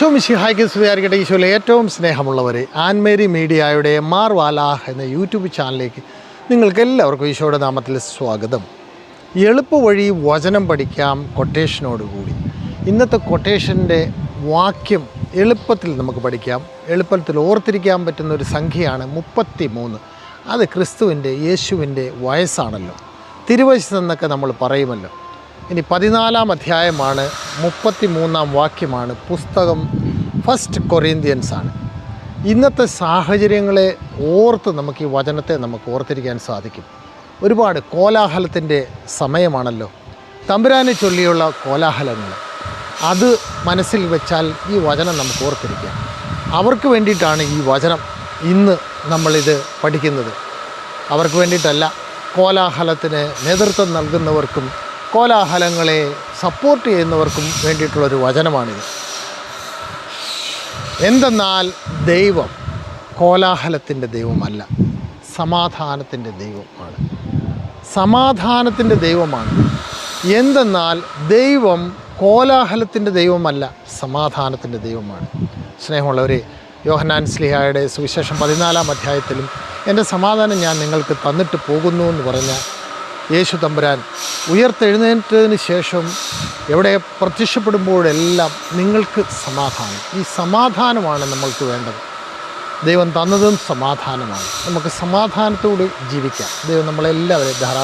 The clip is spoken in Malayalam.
ഈശോ മിശിഹായ്ക്ക് സ്തുതിയായിരിക്കട്ടെ ഈശോയിലെ ഏറ്റവും സ്നേഹമുള്ളവരെ ആൻമേരി മീഡിയയുടെ മാർ വാലാഹ് എന്ന യൂട്യൂബ് ചാനലിലേക്ക് നിങ്ങൾക്ക് എല്ലാവർക്കും ഈശോയുടെ നാമത്തിൽ സ്വാഗതം. എളുപ്പ വഴി വചനം പഠിക്കാം കൊട്ടേഷനോടുകൂടി. ഇന്നത്തെ കൊട്ടേഷന്റെ വാക്യം എളുപ്പത്തിൽ നമുക്ക് പഠിക്കാം. എളുപ്പത്തിൽ ഓർത്തിരിക്കാൻ പറ്റുന്ന ഒരു സംഖ്യയാണ് മുപ്പത്തി മൂന്ന് അത് ക്രിസ്തുവിന്റെ യേശുവിന്റെ വയസ്സാണല്ലോ. തിരുവയസ്സ് എന്നൊക്കെ നമ്മൾ പറയുമല്ലോ. ഇനി പതിനാലാം അധ്യായമാണ് മുപ്പത്തി മൂന്നാം വാക്യമാണ് പുസ്തകം ഫസ്റ്റ് കൊറീന്ത്യൻസാണ് ഇന്നത്തെ സാഹചര്യങ്ങളെ ഓർത്ത് നമുക്ക് ഈ വചനത്തെ നമുക്ക് ഓർത്തിരിക്കാൻ സാധിക്കും. ഒരുപാട് കോലാഹലത്തിന്റെ സമയമാണല്ലോ. തമ്പുരാനെ ചൊല്ലിയുള്ള കോലാഹലങ്ങൾ. അത് മനസ്സിൽ വെച്ചാൽ ഈ വചനം നമുക്ക് ഓർത്തിരിക്കാം. അവർക്ക് വേണ്ടിയിട്ടാണ് ഈ വചനം ഇന്ന് നമ്മളിത് പഠിക്കുന്നത്. അവർക്ക് വേണ്ടിയിട്ടല്ല കോലാഹലത്തിന് നേതൃത്വം നൽകുന്നവർക്കും കോലാഹലങ്ങളെ സപ്പോർട്ട് ചെയ്യുന്നവർക്കും വേണ്ടിയിട്ടുള്ളൊരു വചനമാണിത്. എന്തെന്നാൽ ദൈവം കോലാഹലത്തിന്റെ ദൈവമല്ല സമാധാനത്തിന്റെ ദൈവമാണ്. സമാധാനത്തിന്റെ ദൈവമാണ്. എന്തെന്നാൽ ദൈവം കോലാഹലത്തിന്റെ ദൈവമല്ല സമാധാനത്തിന്റെ ദൈവമാണ്. സ്നേഹമുള്ളവരെ യോഹനാൻ സ്ലിഹായുടെ സുവിശേഷം പതിനാലാം അധ്യായത്തിലും എന്റെ സമാധാനം ഞാൻ നിങ്ങൾക്ക് തന്നിട്ട് പോകുന്നു എന്ന് പറഞ്ഞ യേശു തമ്പുരാൻ ഉയർത്തെഴുന്നേറ്റതിന് ശേഷം എവിടെ പ്രത്യക്ഷപ്പെടുമ്പോഴെല്ലാം നിങ്ങൾക്ക് സമാധാനം. ഈ സമാധാനമാണ് നമ്മൾക്ക് വേണ്ടത്. ദൈവം തന്നതും സമാധാനമാണ്. നമുക്ക് സമാധാനത്തോട് ജീവിക്കാം. ദൈവം നമ്മളെല്ലാവരെയും ധാരാളം